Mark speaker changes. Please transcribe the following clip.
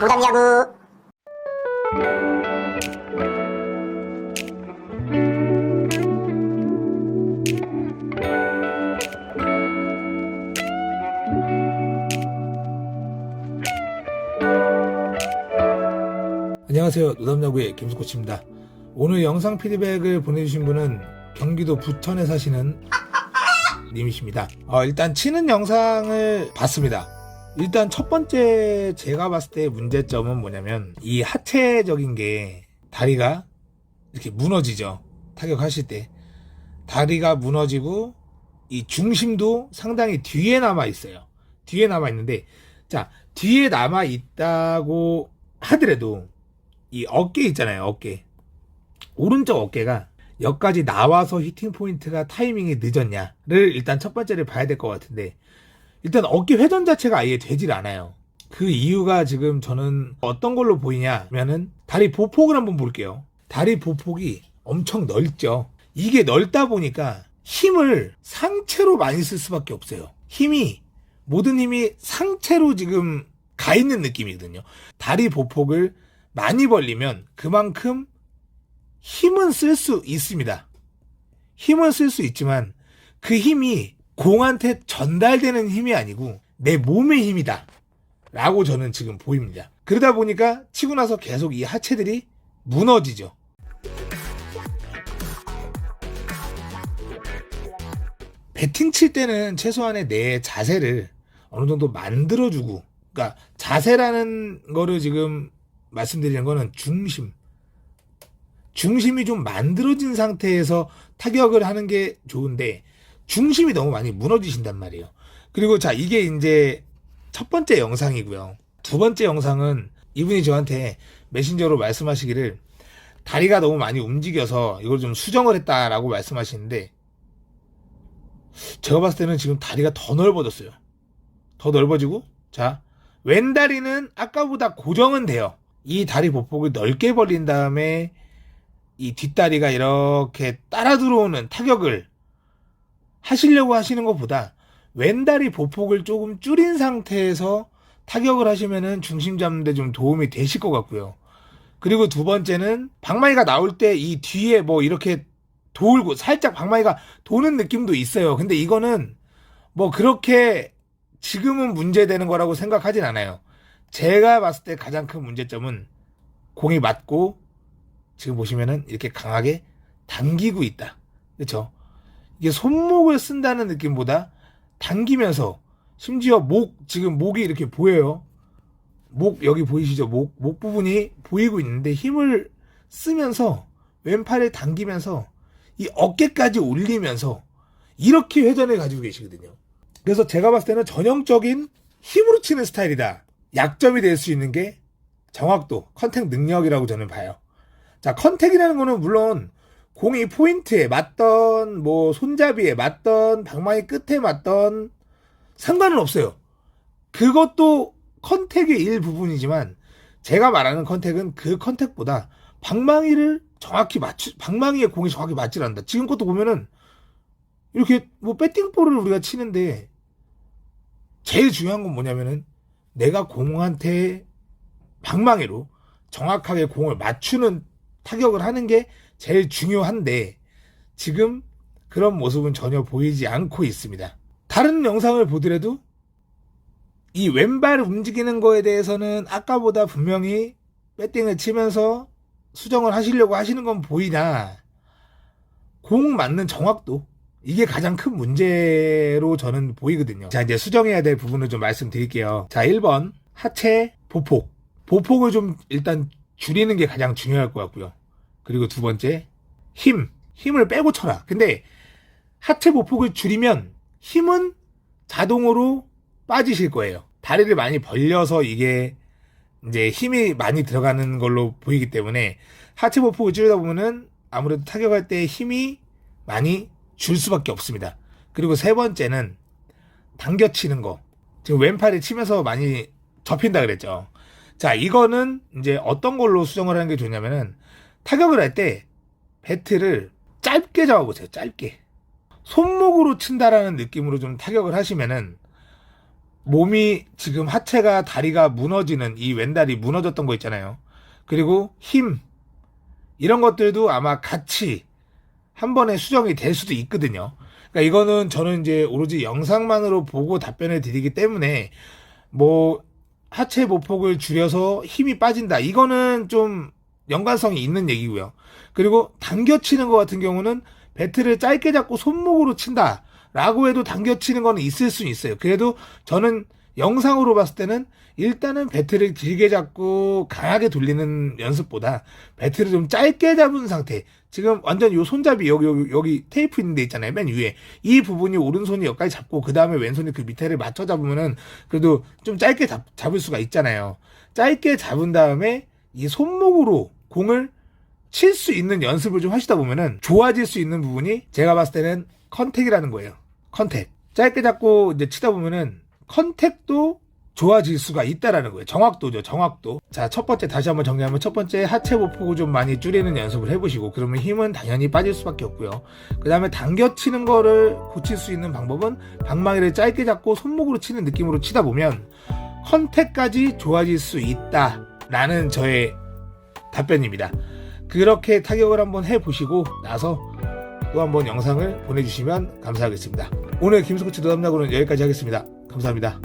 Speaker 1: 무담야구
Speaker 2: 안녕하세요. 노담야구의 김수코치입니다. 오늘 영상 피드백을 보내주신 분은 경기도 부천에 사시는 님이십니다. 어, 일단 치는 영상을 봤습니다. 일단 첫 번째 제가 봤을 때 문제점은 뭐냐면 이 하체적인 게 다리가 이렇게 무너지죠. 타격하실 때. 다리가 무너지고 이 중심도 상당히 뒤에 남아 있어요. 뒤에 남아 있는데 자, 뒤에 남아 있다고 하더라도 이 어깨 있잖아요, 어깨. 오른쪽 어깨가 여기까지 나와서 히팅 포인트가 타이밍이 늦었냐를 일단 첫 번째를 봐야 될 것 같은데 일단 어깨 회전 자체가 아예 되질 않아요. 그 이유가 지금 저는 어떤 걸로 보이냐면은 다리 보폭을 한번 볼게요. 다리 보폭이 엄청 넓죠. 이게 넓다 보니까 힘을 상체로 많이 쓸 수밖에 없어요. 힘이 모든 힘이 상체로 지금 가 있는 느낌이거든요. 다리 보폭을 많이 벌리면 그만큼 힘은 쓸 수 있습니다. 힘은 쓸 수 있지만 그 힘이 공한테 전달되는 힘이 아니고 내 몸의 힘이다. 라고 저는 지금 보입니다. 그러다 보니까 치고 나서 계속 이 하체들이 무너지죠. 배팅 칠 때는 최소한의 내 자세를 어느 정도 만들어주고, 그러니까 자세라는 거를 지금 말씀드리는 거는 중심. 중심이 좀 만들어진 상태에서 타격을 하는 게 좋은데, 중심이 너무 많이 무너지신단 말이에요. 그리고 자, 이게 이제 첫 번째 영상이고요. 두 번째 영상은 이분이 저한테 메신저로 말씀하시기를 다리가 너무 많이 움직여서 이걸 좀 수정을 했다라고 말씀하시는데, 제가 봤을 때는 지금 다리가 더 넓어졌어요. 더 넓어지고, 자, 왼다리는 아까보다 고정은 돼요. 이 다리 보폭을 넓게 벌린 다음에 이 뒷다리가 이렇게 따라 들어오는 타격을 하시려고 하시는 것보다 왼다리 보폭을 조금 줄인 상태에서 타격을 하시면은 중심 잡는데 좀 도움이 되실 것 같고요. 그리고 두 번째는 방망이가 나올 때 이 뒤에 뭐 이렇게 돌고 살짝 방망이가 도는 느낌도 있어요. 근데 이거는 뭐 그렇게 지금은 문제되는 거라고 생각하진 않아요. 제가 봤을 때 가장 큰 문제점은 공이 맞고 지금 보시면은 이렇게 강하게 당기고 있다. 그렇죠? 이게 손목을 쓴다는 느낌보다 당기면서 심지어 목 지금 목이 이렇게 보여요. 목 여기 보이시죠? 목, 목 부분이 보이고 있는데 힘을 쓰면서 왼팔을 당기면서 이 어깨까지 올리면서 이렇게 회전을 가지고 계시거든요. 그래서 제가 봤을 때는 전형적인 힘으로 치는 스타일이다. 약점이 될 수 있는 게 정확도, 컨택 능력이라고 저는 봐요. 자, 컨택이라는 거는 물론 공이 포인트에 맞던, 뭐, 손잡이에 맞던, 방망이 끝에 맞던, 상관은 없어요. 그것도 컨택의 일부분이지만, 제가 말하는 컨택은 그 컨택보다 방망이를 정확히 맞추, 방망이에 공이 정확히 맞질 않는다. 지금 것도 보면은, 이렇게 뭐 배팅볼을 우리가 치는데, 제일 중요한 건 뭐냐면은, 내가 공한테 방망이로 정확하게 공을 맞추는 타격을 하는 게 제일 중요한데 지금 그런 모습은 전혀 보이지 않고 있습니다. 다른 영상을 보더라도 이 왼발 움직이는 거에 대해서는 아까보다 분명히 배팅을 치면서 수정을 하시려고 하시는 건 보이나 공 맞는 정확도 이게 가장 큰 문제로 저는 보이거든요. 자, 이제 수정해야 될 부분을 좀 말씀드릴게요. 자, 1번. 하체, 보폭. 보폭을 좀 일단 줄이는 게 가장 중요할 것 같고요. 그리고 두 번째, 힘. 힘을 빼고 쳐라. 근데 하체 보폭을 줄이면 힘은 자동으로 빠지실 거예요. 다리를 많이 벌려서 이게 이제 힘이 많이 들어가는 걸로 보이기 때문에 하체 보폭을 줄이다 보면은 아무래도 타격할 때 힘이 많이 줄 수밖에 없습니다. 그리고 세 번째는 당겨 치는 거. 지금 왼팔에 치면서 많이 접힌다 그랬죠. 자, 이거는 이제 어떤 걸로 수정을 하는 게 좋냐면은 타격을 할 때 배트를 짧게 잡아보세요. 짧게. 손목으로 친다라는 느낌으로 좀 타격을 하시면은 몸이 지금 하체가 다리가 무너지는 이 왼다리 무너졌던 거 있잖아요. 그리고 힘 이런 것들도 아마 같이 한 번에 수정이 될 수도 있거든요. 그러니까 이거는 저는 이제 오로지 영상만으로 보고 답변을 드리기 때문에 뭐 하체 보폭을 줄여서 힘이 빠진다. 이거는 좀 연관성이 있는 얘기고요. 그리고 당겨치는 것 같은 경우는 배트를 짧게 잡고 손목으로 친다. 라고 해도 당겨치는 거는 있을 수는 있어요. 그래도 저는 영상으로 봤을 때는 일단은 배트를 길게 잡고 강하게 돌리는 연습보다 배트를 좀 짧게 잡은 상태. 지금 완전 요 손잡이 여기 여기 여기 테이프 있는 데 있잖아요. 맨 위에 이 부분이 오른손이 여기까지 잡고 그 다음에 왼손이 그 밑에를 맞춰 잡으면은 그래도 좀 짧게 잡, 잡을 수가 있잖아요. 짧게 잡은 다음에 이 손목으로 공을 칠 수 있는 연습을 좀 하시다 보면은 좋아질 수 있는 부분이 제가 봤을 때는 컨택이라는 거예요. 컨택. 짧게 잡고 이제 치다 보면은 컨택도 좋아질 수가 있다라는 거예요. 정확도죠, 정확도. 자, 첫 번째 다시 한번 정리하면 첫 번째 하체 보폭을 좀 많이 줄이는 연습을 해보시고 그러면 힘은 당연히 빠질 수밖에 없고요. 그 다음에 당겨 치는 거를 고칠 수 있는 방법은 방망이를 짧게 잡고 손목으로 치는 느낌으로 치다 보면 컨택까지 좋아질 수 있다라는 저의 답변입니다. 그렇게 타격을 한번 해보시고 나서 또 한번 영상을 보내주시면 감사하겠습니다. 오늘 김스코치 노담락으로는 여기까지 하겠습니다. 감사합니다.